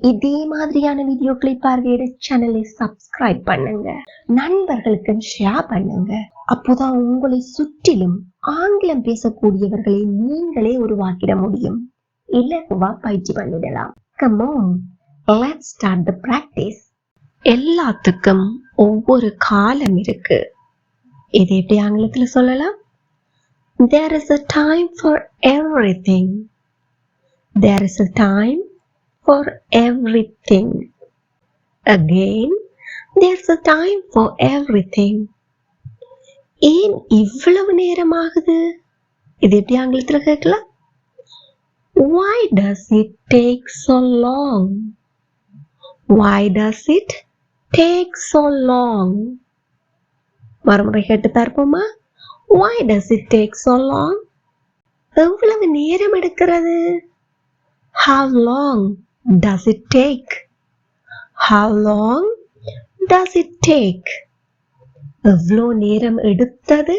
இதே மாதிரியான வீடியோக்களை பார்வையிட சேனலை சப்ஸ்கிரைப் பண்ணுங்க. நண்பர்களுக்கு ஷேர் பண்ணுங்க. அப்போதான் உங்களை சுற்றிலும் ஆங்கிலம் பேசக்கூடியவர்களை நீங்களே உருவாக்கிட முடியும். இலகுவா பயிற்சி பண்ணிடலாம். Come let let's start the practice எல்லாத்துக்கும் ஒவ்வொரு காலம் இருக்கு. இது எப்படி ஆங்கிலத்துல சொல்லலாம்? There is a time for everything there is a time for everything again there's a time for everything ஏன் இவ்வளவு நேரம் ஆகுது இது எப்படி ஆங்கிலத்தில் கேட்கலாம் why does it take so long why does it take so long மறுமுறை கேட்டு பார்ப்போமா why does it take so long எவ்வளவு நேரம் எடுக்கிறது how long does it take how long does it take எவ்வளோ நேரம் எடுத்தது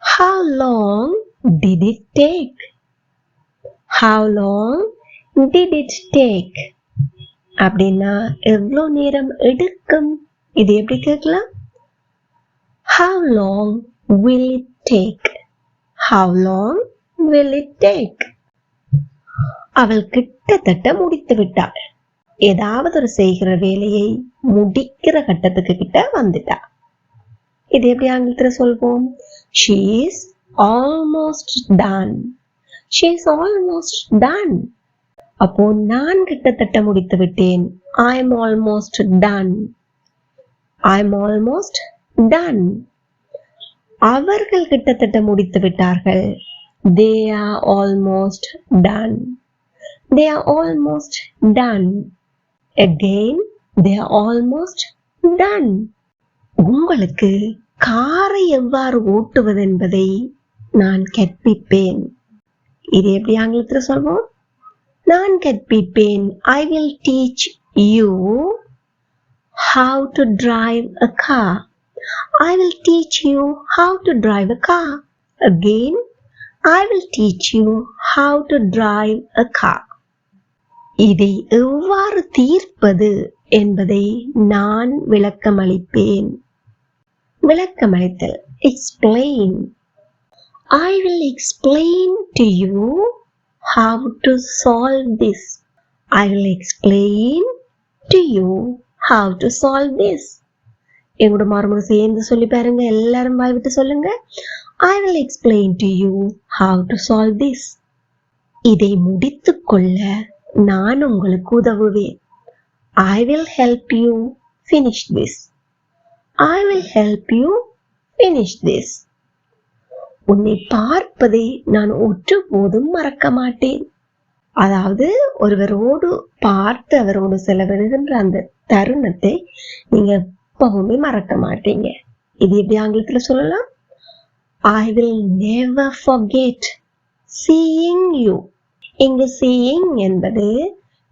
how long did it take how long did it take அப்படின்னா எவ்வளோ நேரம் எடுக்கும் இது எப்படி கேட்கலாம் how long will it take how long will it take அவள் கிட்டத்தட்ட முடித்து விட்டாள். ஏதாவது ஒரு செய்கிற வேலையை முடிக்கிற கட்டத்துக்கு கிட்ட வந்துட்டா. இது எப்படி ஆங்கிலத்துல சொல்வோம்? She is almost done she is almost done அப்போ நான் கிட்டத்தட்ட முடித்து விட்டேன். I am almost done I am almost done அவர்கள் கிட்டத்தட்ட முடித்து விட்டார்கள். They are almost done they are almost done again they are almost done உங்களுக்கு காரை எவ்வாறு ஓட்டுவது என்பதை நான் கற்பிப்பேன் இது எப்படி ஆங்கிலத்தில் சொல்வோம் நான் கற்பிப்பேன் I will teach you how to drive a car. I will teach you how to drive a car. Again, I will teach you how to drive a car. இதை எவ்வாறு தீர்ப்பது என்பதை நான் விளக்கமளிப்பேன். விளக்கமளித்தல். Explain I will explain to you how to solve this I will explain to you how to solve this எங்களோட மறுமுறை சேர்ந்து சொல்லி பாருங்க. எல்லாரும் வாய் விட்டு சொல்லுங்க. I will explain to you how to solve this இதை முடித்துக்கொள்ள நான் உங்களுக்கு உதவுவேன். I will help you finish this I will help you finish this உன்னை பார்ப்பதை நான் ஒற்றுபோதும் மறக்க மாட்டேன். அதாவது ஒருவரோடு பார்த்து அவரோடு செலவிடுகின்ற அந்த தருணத்தை நீங்க எப்பவுமே மறக்க மாட்டீங்க. இது எப்படி ஆங்கிலத்துல சொல்லலாம்? I will never forget seeing you இங்கு சீயிங் என்பது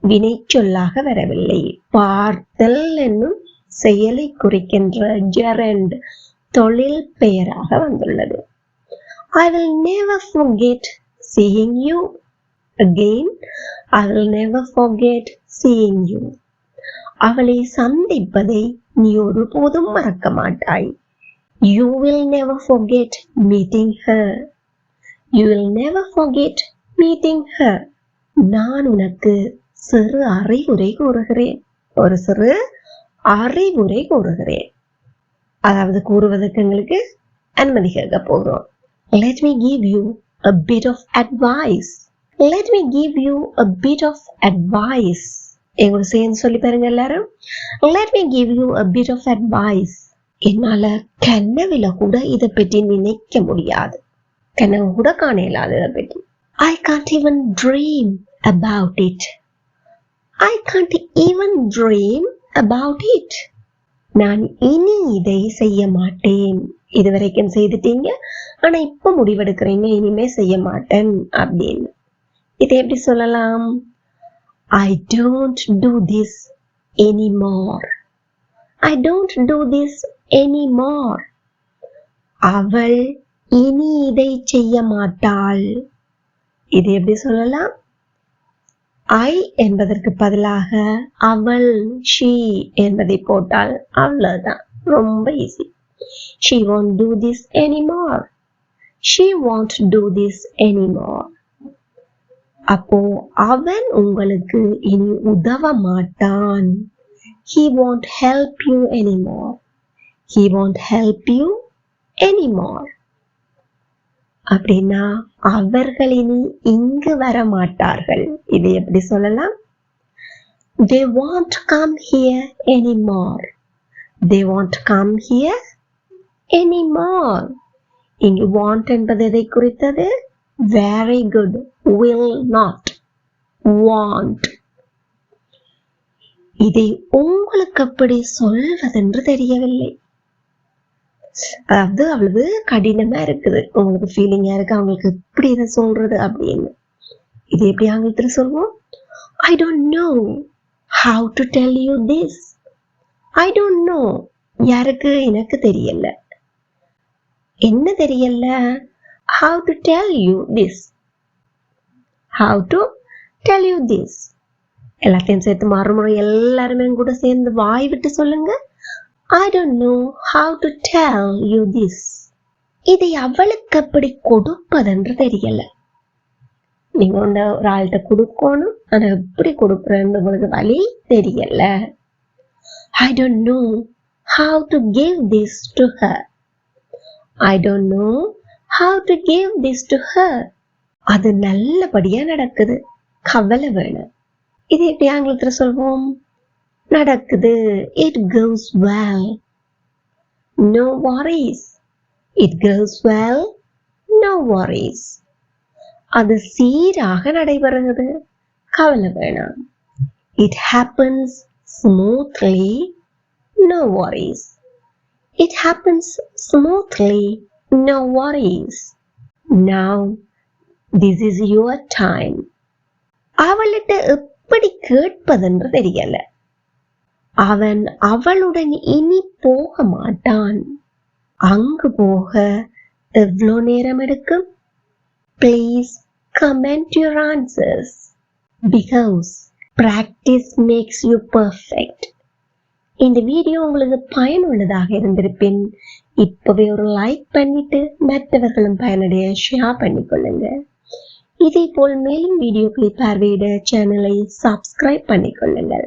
வினை சொல்லாக வரவில்லை. பார்த்தல் என்னும் செயலை குறிக்கின்ற ஜெரண்ட் தொழில் பெயராக வந்துள்ளது. I will never forget seeing you again I will never forget seeing you அவளை சந்திப்பதை நீ ஒருபோதும் மறக்க மாட்டாய். You will never forget meeting her you will never forget meeting her நான் உனக்கு சிறு அறிவுரை கூறுகிறேன். ஒரு சிறு அறிவுரை கூறுகிறேன். அதாவது கூறுவதற்கு எங்களுக்கு அனுமதி கேட்க போகிறோம். Let me give you a bit of advice let me give you a bit of advice எங்களோட சேர்ந்து சொல்லி பாருங்க எல்லாரும். Let me give you a bit of advice என்னால கனவுல கூட இதை பற்றி நினைக்க முடியாது. கனவு கூட காண இல்லாத இதை பற்றி. I can't even dream about it. I can't even dream about it. நான் இனி இதை செய்ய மாட்டேன். இதுவரைக்கும் செய்துட்டீங்க. ஆனா இப்ப முடிவெடுக்கிறீங்க. இனிமே செய்ய மாட்டேன் அப்படின்னு. இதை எப்படி சொல்லலாம்? I don't do this anymore I don't do this anymore அவள் இனி இதை செய்ய மாட்டாள். இது எப்படி சொல்லலாம் ஐ என்பதற்கு பதிலாக அவள் ஷீ என்பதை போட்டால் அவ்வளவுதான் ரொம்ப easy she won't do this anymore she won't do this anymore அப்போ அவன் உங்களுக்கு இனி உதவ மாட்டான் he won't help you anymore he won't help you anymore அப்படின்னா அவர்கள் இனி இங்கு வர மாட்டார்கள் இது எப்படி சொல்லலாம்? They won't come here anymore they won't come here anymore இங்கு வாண்ட் என்பது எதை குறித்தது? Very good will not won't இதை உங்களுக்கு அப்படி சொல்வதென்று தெரியவில்லை. அதாவது அவ்வளவு கடினமா இருக்குது. உங்களுக்கு ஃபீலிங்கா இருக்கு? அவங்களுக்கு எப்படி இதை சொல்றது அப்படின்னு. இது எப்படி ஆங்கிலத்துல சொல்வோம்? I don't know how to tell you this I don't know யாருக்கு? எனக்கு தெரியல. என்ன தெரியல? How to tell you this how to tell you this எல்லாத்தையும் சேர்த்து மறுமுறை எல்லாருமே கூட சேர்ந்து வாய் விட்டு சொல்லுங்க. I don't know how to tell you this இதை அவளுக்கு எப்படி கொடுப்பதென்று தெரியல. நீங்க ஒன்று ஒரு ஆள்கிட்ட கொடுக்கணும் ஆனா எப்படி கொடுக்குறேன்னு உங்களுக்கு வழி தெரியல. I don't know how to give this to her I don't know how to give this to her அது நல்லபடியா நடக்குது. கவலை வேணும். இது எப்படி ஆங்கிலத்தில் சொல்வோம்? நடக்குது. It goes well no worries it goes well no worries அது சீராக நடைபெறுகிறது. கவலை வேணாம். It happens smoothly no worries it happens smoothly no worries now this is your time அவள்கிட்ட எப்படி கேட்பதென்று தெரியலை. அவன் அவளுடன் இனி போக மாட்டான். அங்கு போக எவ்வளோ நேரம் எடுக்கும்? Please comment your answers because practice makes you perfect இந்த வீடியோ உங்களுக்கு பயனுள்ளதாக இருந்திருப்பின் இப்பவே ஒரு லைக் பண்ணிட்டு மற்றவர்களும் பயனடைய ஷேர் பண்ணிக்கொள்ளுங்க இதே போல் மேலும் வீடியோக்களை பார்வையிட சேனலை சப்ஸ்கிரைப் பண்ணிக்கொள்ளுங்கள்